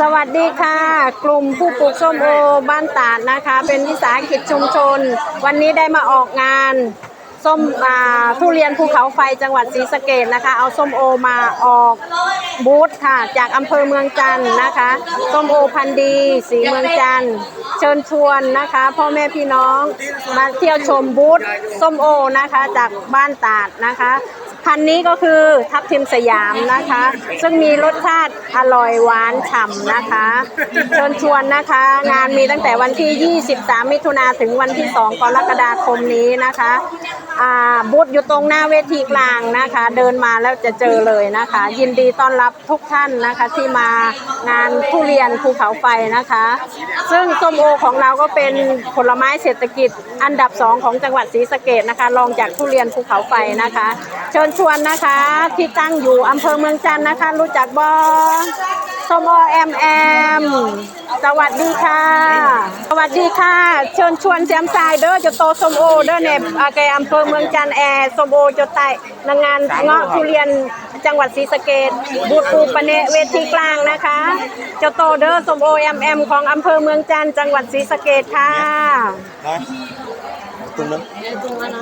สวัสดีค่ะ กลุ่มผู้ปลูกส้มโอบ้านตาดนะคะ เป็นวิสาหกิจชุมชน วันนี้ได้มาออกงานส้มอ่าทุเรียนภูเขาไฟจังหวัดศรีสะเกดนะคะ เอาส้มโอมาออกบูธค่ะ จากอำเภอเมืองจันทร์นะคะส้มโอพันดีสีเมืองจันทร์เชิญชวนนะคะ พ่อแม่พี่น้องมาเที่ยวชมบูธส้มโอนะคะ จากบ้านตาดนะคะ พันนี้ก็คือทับทิมสยามนะคะ ซึ่งมีรสชาติอร่อยหวานฉ่ำนะคะเชิญชวนนะคะ งานมีตั้งแต่วันที่ 23 มิถุนาถึงวันที่ 2 กรกฎาคมนี้นะคะบูธอยู่ตรงหน้าเวทีกลางนะคะ เดินมาแล้วจะเจอเลยนะคะ ยินดีต้อนรับทุกท่านนะคะที่มางานทุเรียนภูเขาไฟนะคะ ซึ่งส้มโอของเราก็เป็นผลไม้เศรษฐกิจอันดับสองของจังหวัดศรีสะเกดนะคะรองจากทุเรียนภูเขาไฟนะคะ เชิญชวนนะคะ ที่ตั้งอยู่อำเภอเมืองจันทร์นะคะ รู้จักบอสมโอแอมแอมสวัสดีค่ะ สวัสดีค่ะ เชิญชวนแซมซายเด้อจะโตสมโอเด้อเนี่ยอาแกอำเภอเมืองจันทร์แอร์สมโอจะไต่นางงานเงาะทุเรียนจังหวัดศรีสะเกดบูธปูปะเนเวทีกลางนะคะเจะโตเด้อสมโอแอมแอมของอำเภอเมืองจันทร์จังหวัดศรีสะเกดค่ะนะตรงนั้น